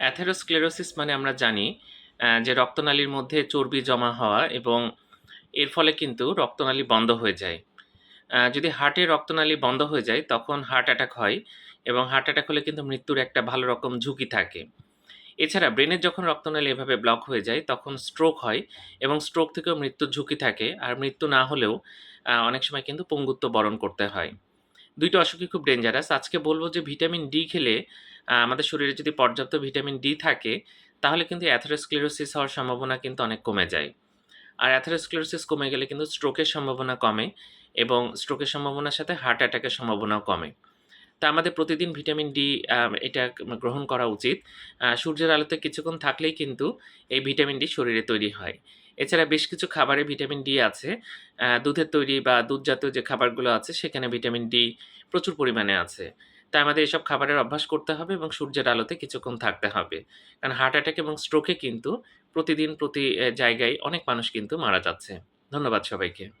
Atherosclerosis মানে আমরা জানি যে রক্তনালীর মধ্যে চর্বি জমা হওয়া এবং এর ফলে কিন্তু রক্তনালী বন্ধ হয়ে যায়। যদি হার্টের রক্তনালী বন্ধ হয়ে যায়, তখন হার্ট অ্যাটাক হয় এবং হার্ট অ্যাটাক হলে কিন্তু মৃত্যুর একটা ভালো রকম ঝুঁকি থাকে। এছাড়া ব্রেনের যখন রক্তনালী এভাবে ব্লক হয়ে যায়, তখন স্ট্রোক হয় এবং স্ট্রোক থেকেও মৃত্যুর ঝুঁকি থাকে আর মৃত্যু না হলেও অনেক সময় কিন্তু পঙ্গুত্ব বরণ করতে হয়। দুইটা অসুখই খুব ডেঞ্জারাস আজকে বলব যে ভিটামিন ডি খেলে আমাদের শরীরে যদি পর্যাপ্ত ভিটামিন ডি থাকে, তাহলে কিন্তু অ্যাথেরোস্ক্লেরোসিস হওয়ার সম্ভাবনা কিন্তু অনেক কমে যায়। আর অ্যাথেরোস্ক্লেরোসিস কমে গেলে কিন্তু স্ট্রোকের সম্ভাবনা কমে এবং স্ট্রোকের সম্ভাবনার সাথে হার্ট অ্যাটাকের সম্ভাবনাও কমে। তা আমাদের প্রতিদিন ভিটামিন ডি এটা গ্রহণ করা উচিত। সূর্যের আলোতে কিছুক্ষণ থাকলেই কিন্তু এই ভিটামিন ডি শরীরে তৈরি হয়। এছাড়া বেশ কিছু খাবারে ভিটামিন ডি আছে। দুধের তৈরি বা দুধ জাতীয় যে খাবারগুলো আছে, সেখানে ভিটামিন ডি প্রচুর পরিমাণে আছে। তাই আমাদের এসব খাবারের অভ্যাস করতে হবে এবং সূর্যের আলোতে কিছুক্ষণ থাকতে হবে। কারণ হার্ট অ্যাটাক এবং স্ট্রোকে কিন্তু প্রতিদিন প্রতি জায়গায় অনেক মানুষ কিন্তু মারা যাচ্ছে। ধন্যবাদ সবাইকে।